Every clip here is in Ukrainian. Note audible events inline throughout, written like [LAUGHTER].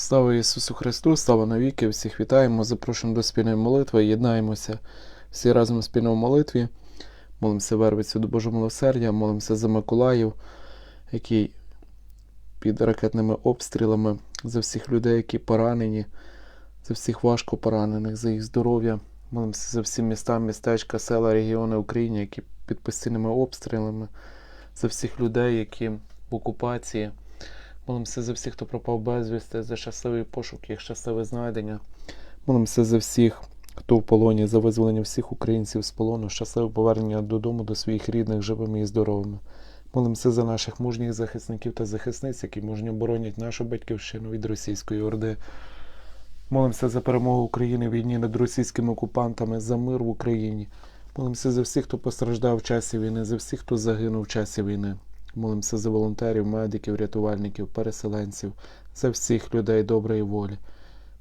Слава Ісусу Христу, слава навіки! Всіх вітаємо, запрошуємо до спільної молитви, єднаємося всі разом в спільному молитві. Молимося Вервицю до Божого милосердя, молимося за Миколаїв, який під ракетними обстрілами, за всіх людей, які поранені, за всіх важко поранених, за їх здоров'я. Молимося за всі міста, містечка, села, регіони України, які під постійними обстрілами, за всіх людей, які в окупації. Молимося за всіх, хто пропав безвісти, за щасливий пошук, їх щасливе знайдення. Молимося за всіх, хто в полоні, за визволення всіх українців з полону, щасливе повернення додому до своїх рідних, живими і здоровими. Молимося за наших мужніх захисників та захисниць, які мужньо боронять нашу батьківщину від російської орди. Молимося за перемогу України в війні над російськими окупантами, за мир в Україні. Молимося за всіх, хто постраждав в часі війни, за всіх, хто загинув в часі війни. Молимося за волонтерів, медиків, рятувальників, переселенців, за всіх людей доброї волі.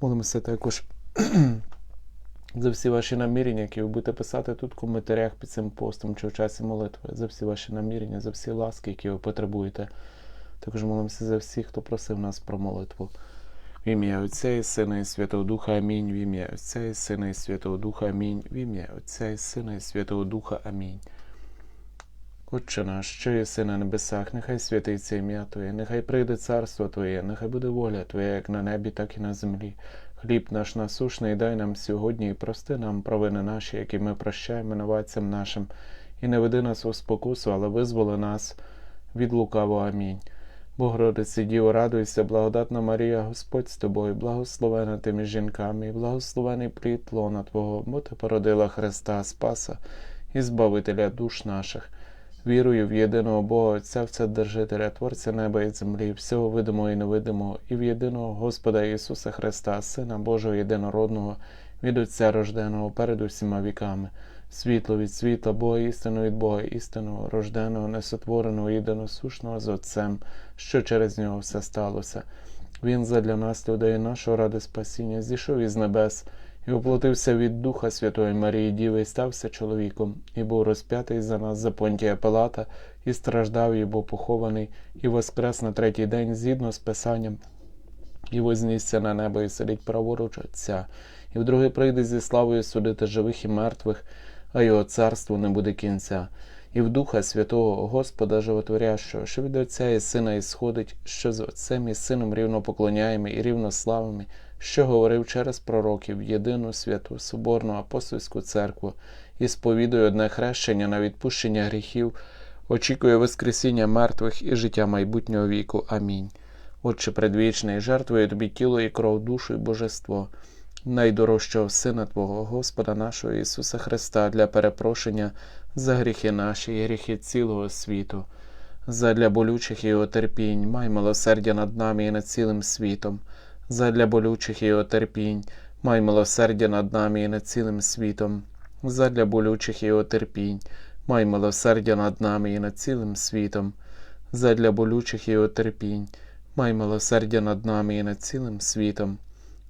Молимося також [CLEARS THROAT] за всі ваші намірення, які ви будете писати тут в коментарях під цим постом чи в часі молитви, за всі ваші намірення, за всі ласки, які ви потребуєте. Також молимося за всіх, хто просив нас про молитву. В ім'я Отця і Сина і Святого Духа Амінь. В ім'я Отця і Сина і Святого Духа Амінь. В ім'я Отця і Сина і Святого Духа Амінь. Отче наш, що єси на небесах, нехай святиться ім'я Твоє, нехай прийде царство Твоє, нехай буде воля Твоя, як на небі, так і на землі. Хліб наш насушний дай нам сьогодні і прости нам провини наші, які ми прощаємо винуватцям нашим, і не веди нас у спокусу, але визволи нас від лукавого. Амінь. Богородице Діво, радуйся, благодатна Марія, Господь з тобою, благословена ти між жінками, і благословений плід лона Твого, бо ти породила Христа Спаса і Збавителя душ наших. Вірую в єдиного Бога Отця, Вседержителя, Творця неба і землі, всього видимого і невидимого, і в єдиного Господа Ісуса Христа, Сина Божого єдинородного, від Отця рожденого перед усіма віками, світло від світла, Бога істину від Бога істинного, рожденого, несотвореного, єдиносушного з Отцем, що через нього все сталося. Він задля нас, людей, нашого ради спасіння, зійшов із небес і оплатився від Духа Святої Марії Діви і стався чоловіком, і був розп'ятий за нас за Понтія Пилата, і страждав, і був похований, і воскрес на третій день згідно з Писанням, і вознісся на небо, і сидить праворуч Отця, і вдруге прийде зі славою судити живих і мертвих, а його царству не буде кінця. І в Духа Святого Господа Животворящого, що від Отця і Сина ісходить, що з Отцем і Сином рівно поклоняємо і рівно славимо, що говорив через пророків єдину святу Соборну апостольську церкву і сповідує одне хрещення на відпущення гріхів, очікує Воскресіння мертвих і життя майбутнього віку. Амінь. Отче предвічний, жертвує тобі тіло і кров, душу і божество, найдорожчого Сина Твого, Господа нашого Ісуса Христа, для перепрошення за гріхи наші і гріхи цілого світу. Задля болючих його терпінь, май милосердя над нами і над цілим світом. Задля болючих його терпінь, май милосердя над нами і над цілим світом, задля болючих його терпінь, май милосердя над нами і над цілим світом, задля болючих його терпінь, май милосердя над нами і над цілим світом,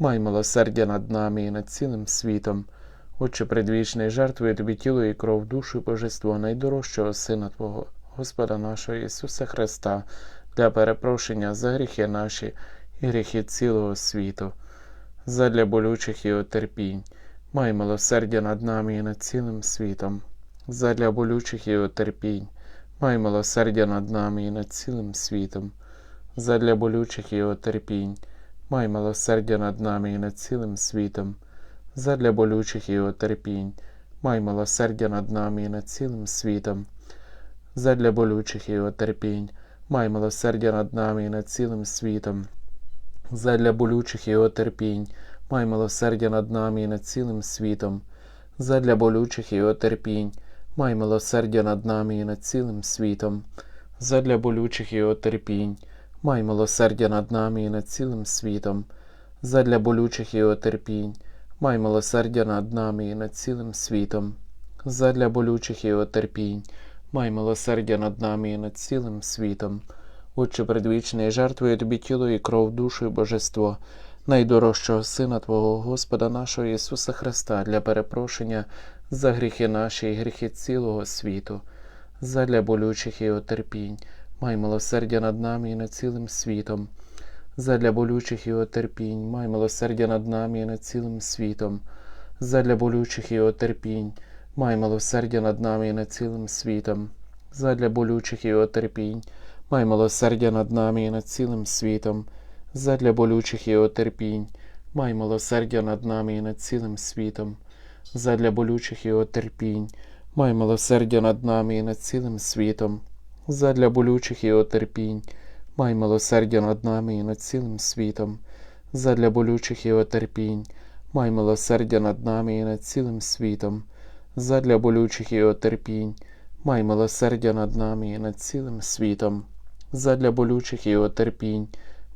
май милосердя над нами і над цілим світом, Отче предвічний, жертвує тобі тіло і кров, душу і божество найдорожчого Сина Твого, Господа нашого Ісуса Христа, для перепрошення за гріхи наші і гріхи цілого світу, задля болючих його терпінь, май милосердя над нами і над цілим світом, задля болючих його терпінь, май милосердя над нами і над цілим світом, задля болючих його терпінь, май милосердя над нами і над цілим світом, задля болючих його терпінь, май милосердя над нами і над цілим світом, задля болючих його терпінь, май милосердя над нами і над цілим світом. Задля болючих його терпінь, май милосердя над нами і над цілим світом, задля болючих його терпінь, май милосердя над нами і над цілим світом, задля болючих його терпінь, май милосердя над нами і над цілим світом, задля болючих його терпінь, май милосердя над нами і над цілим світом, задля болючих його терпінь, май милосердя над нами і над цілим світом. Отче предвічний, жертвує тобі тіло і кров, душу і божество, найдорожчого Сина Твого Господа нашого Ісуса Христа для перепрошення за гріхи наші і гріхи цілого світу, задля болючих його терпінь, май милосердя над нами і над цілим світом, задля болючих його терпінь, май милосердя над нами і над цілим світом, задля болючих його терпінь, май милосердя над нами і над цілим світом, задля болючих його терпінь, май милосердя над нами і над цілим світом, задля болючих його терпінь, май милосердя над нами і над цілим світом, задля болючих його терпінь, май милосердя над нами і над цілим світом, задля болючих його терпінь, май милосердя над нами і над цілим світом, задля болючих його терпінь, май милосердя над нами і над цілим світом, задля болючих його терпінь, май милосердя над нами і над цілим світом, задля болючих його терпінь,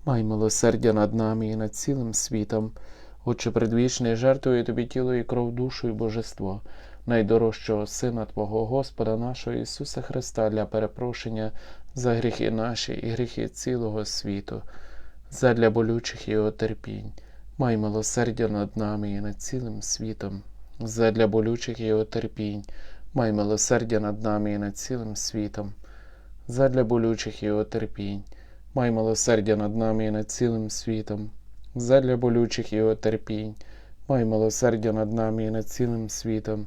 май милосердя над нами і над цілим світом. Отче предвічний, жертвує тобі тіло і кров, душу і божество, найдорожчого Сина Твого Господа нашого Ісуса Христа для перепрошення за гріхи наші і гріхи цілого світу, задля болючих його терпінь, май милосердя над нами і над цілим світом, задля болючих його терпінь, май милосердя над нами і над цілим світом, задля болючих його терпінь, май милосердя над нами і над цілим світом, задля болючих його терпінь, май милосердя над нами і над цілим світом,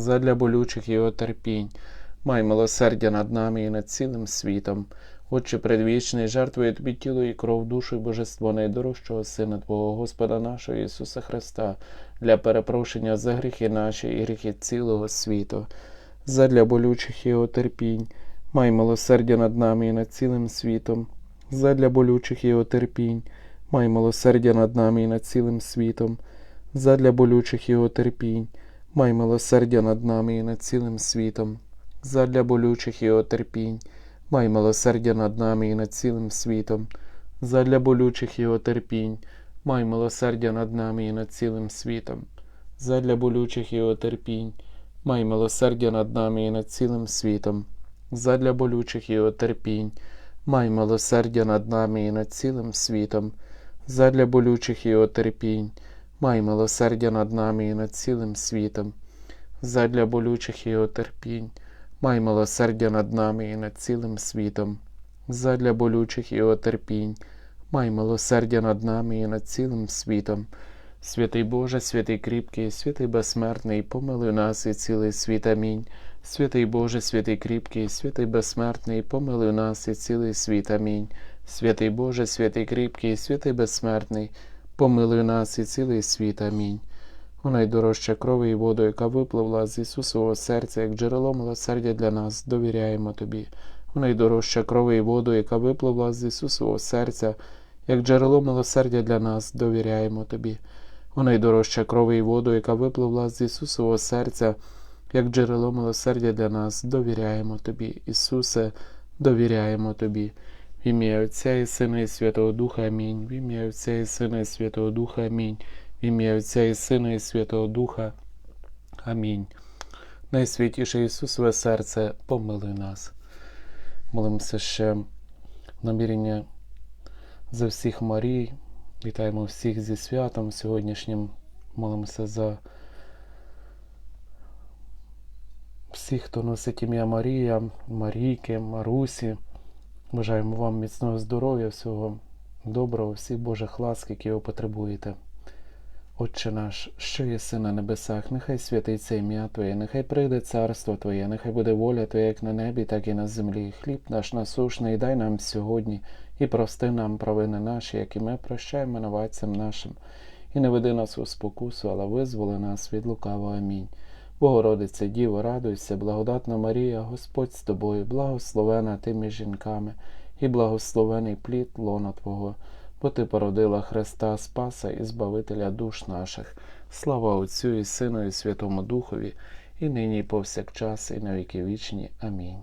задля болючих його терпінь, май милосердя над нами і над цілим світом. Отче предвічний, жертвує тобі тіло і кров, душу і божество найдорожчого Сина Твого Господа нашого Ісуса Христа для перепрошення за гріхи наші і гріхи цілого світу, задля болючих його терпінь, май милосердя над нами і над цілим світом, задля болючих його терпінь, май милосердя над нами і над цілим світом, задля болючих його терпінь, май милосердя над нами і над цілим світом, задля болючих його терпінь, май милосердя над нами і над цілим світом, задля болючих його терпінь, май милосердя над нами і над цілим світом, задля болючих його терпінь, май милосердя над нами і над цілим світом, задля болючих його терпінь, май милосердя над нами і над цілим світом, задля болючих його терпінь, май милосердя над нами і над цілим світом, задля болючих його терпінь, май милосердя над нами і над цілим світом, задля болючих його терпінь, май милосердя над нами і над цілим світом. Святий Боже, святий кріпкий, святий безсмертний, помилуй нас і цілий світ. Амінь. Святий Боже, святий кріпкий, святий безсмертний, помилуй нас і цілий світ. Амінь. Святий Боже, святий кріпкий, святий безсмертний, помилуй нас і цілий світ. Амінь. У найдорожча крови і воду, яка випливла з Ісусового серця, як джерело милосердя для нас, довіряємо Тобі. У найдорожча крови і воду, яка випливла з Ісусового серця, як джерело милосердя для нас, довіряємо Тобі. У найдорожча крови і воду, яка випливла з Ісусового серця, як джерело милосердя для нас, довіряємо Тобі. Ісусе, довіряємо Тобі. В ім'я Отця і Сина і Святого Духа Амінь. В ім'я Отця і Сина і Святого Духа Амінь. В ім'я Отця і Сина і Святого Духа. Амінь. Найсвятіше Ісусове серце, помилуй нас. Молимося ще намірення за всіх Марій. Вітаємо всіх зі святом сьогоднішнім. Молимося за всіх, хто носить ім'я Марія, Марійки, Марусі. Бажаємо вам міцного здоров'я, всього доброго, всіх Божих ласк, які ви потребуєте. Отче наш, що єси на небесах, нехай святиться ім'я Твоє, нехай прийде царство Твоє, нехай буде воля Твоя як на небі, так і на землі. Хліб наш насушний дай нам сьогодні і прости нам провини наші, які ми прощаємо винуватцям нашим. І не веди нас у спокусу, але визволи нас від лукавого. Амінь. Богородице Діво, радуйся, благодатна Марія, Господь з тобою, благословена ти між жінками, і благословений плід лона Твого, бо Ти породила Христа Спаса і Збавителя душ наших. Слава Отцю і Сину, і Святому Духові, і нині, і повсякчас, і на віки вічні. Амінь.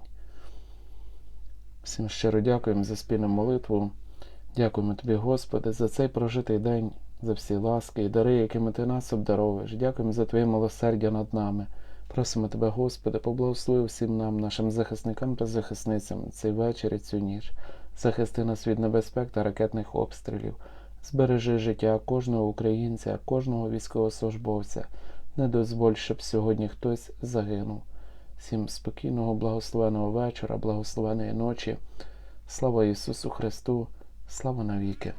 Всім щиро дякуємо за спільну молитву. Дякуємо тобі, Господи, за цей прожитий день, за всі ласки і дари, якими ти нас обдаровуєш. Дякуємо за Твоє милосердя над нами. Просимо тебе, Господи, поблагослови всім нам, нашим захисникам та захисницям цей вечір і цю ніч. Захисти нас від небезпек та ракетних обстрілів. Збережи життя кожного українця, кожного військовослужбовця. Не дозволь, щоб сьогодні хтось загинув. Всім спокійного, благословеного вечора, благословеної ночі. Слава Ісусу Христу, слава навіки!